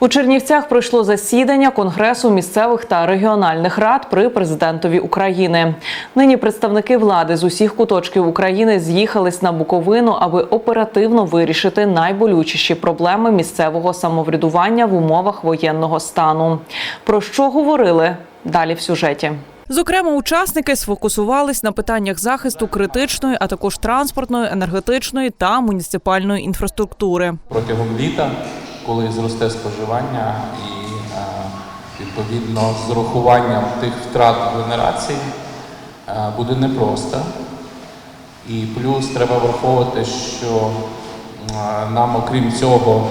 У Чернівцях пройшло засідання Конгресу місцевих та регіональних рад при президентові України. Нині представники влади з усіх куточків України з'їхались на Буковину, аби оперативно вирішити найболючіші проблеми місцевого самоврядування в умовах воєнного стану. Про що говорили далі в сюжеті? Зокрема, учасники сфокусувались на питаннях захисту критичної, а також транспортної, енергетичної та муніципальної інфраструктури. протягом літа, коли зросте споживання і е, відповідно з урахуванням тих втрат генерації е, буде непросто. І плюс треба враховувати, що е, нам, окрім цього,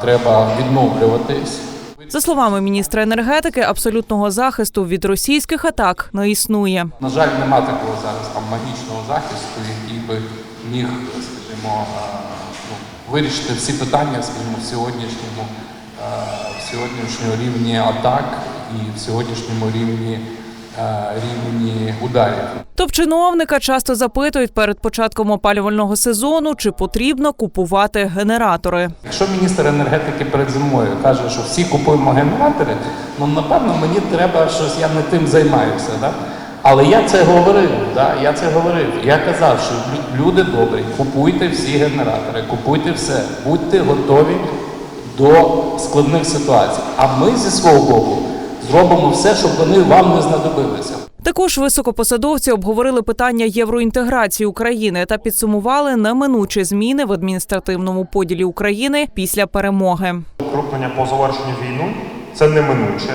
треба відновлюватись. За словами міністра енергетики, абсолютного захисту від російських атак не існує. На жаль, нема такого зараз там магічного захисту, який би міг, скажімо, вирішити всі питання, скажімо, в сьогоднішньому, е, в сьогоднішньому рівні атак і в сьогоднішньому рівні, е, рівні ударів. Топ-чиновника часто запитують перед початком опалювального сезону, чи потрібно купувати генератори. Якщо міністр енергетики перед зимою каже, що всі купуємо генератори, ну напевно мені треба щось, я не тим займаюся. Да? Але я це говорив, да? я це говорив. Я казав, що лю- люди добрі, купуйте всі генератори, купуйте все, будьте готові до складних ситуацій. А ми зі свого боку зробимо все, щоб вони вам не знадобилися. Також високопосадовці обговорили питання євроінтеграції України та підсумували неминучі зміни в адміністративному поділі України після перемоги. Укрупнення по завершенню війни це неминуче,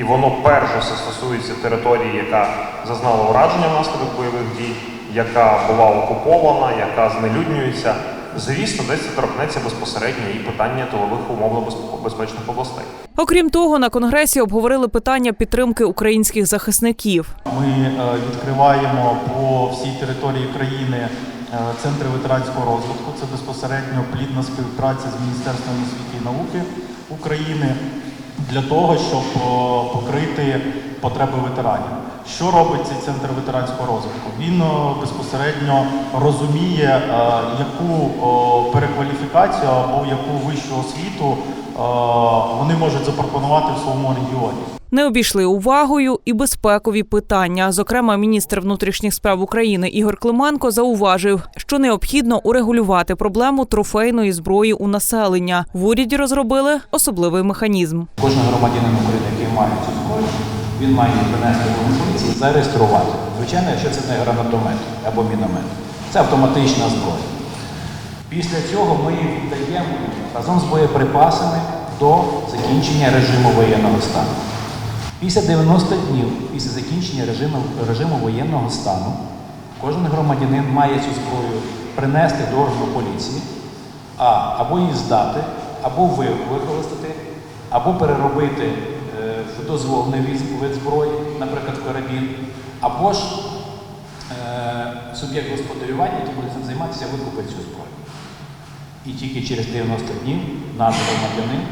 і воно перш за все стосується території, яка зазнала ураження внаслідок бойових дій, яка була окупована, яка знелюднюється. Звісно, десь це торкнеться безпосередньо і питання тилових умов безпечних областей. Окрім того, на конгресі обговорили питання підтримки українських захисників. Ми е, відкриваємо по всій території країни е, центри ветеранського розвитку. Це безпосередньо плідна співпраця з Міністерством освіти і науки України для того, щоб е, покрити потреби ветеранів. Що робить цей центр ветеранського розвитку? Він е, безпосередньо розуміє, е, яку перекваліфікацію або яку вищу освіту вони можуть запропонувати в своєму регіоні. Не обійшли увагою і безпекові питання. Зокрема, міністр внутрішніх справ України Ігор Клименко зауважив, що необхідно урегулювати проблему трофейної зброї у населення. В уряді розробили особливий механізм. Кожен громадянин України, який має цю зброю, він має її принести до поліції, зареєструвати. Звичайно, якщо це не гранатомет або міномет. Це автоматична зброя. Після цього ми її віддаємо разом з боєприпасами до закінчення режиму воєнного стану. Після 90 днів після закінчення режиму, режиму воєнного стану кожен громадянин має цю зброю принести до органу поліції, а, або її здати, або використати, або переробити е, дозволений вид зброї, наприклад, карабін, або ж е, суб'єкт господарювання, який буде цим займатися, викупить цю зброю. І тільки через 90 днів наш громадянин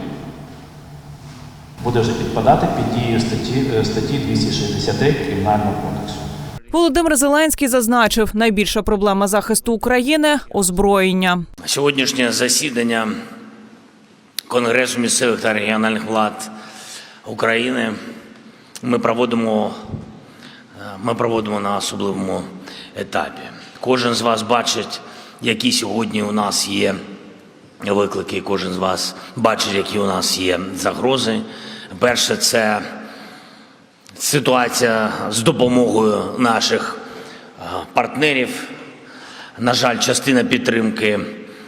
буде вже підпадати під дію статті, е, статті 263 Кримінального кодексу. Володимир Зеленський зазначив, найбільша проблема захисту України озброєння. Сьогоднішнє засідання Конгресу місцевих та регіональних влад України ми проводимо, е, ми проводимо на особливому етапі. Кожен з вас бачить, які сьогодні у нас є виклики, кожен з вас бачить, які у нас є загрози. Перше, це ситуація з допомогою наших е, партнерів. На жаль, частина підтримки,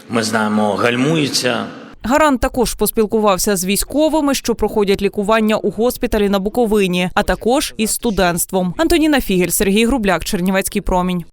ми знаємо, гальмується. Гарант також поспілкувався з військовими, що проходять лікування у госпіталі на Буковині, а також із студентством. Антоніна Фігель, Сергій Грубляк, Чернівецький промінь.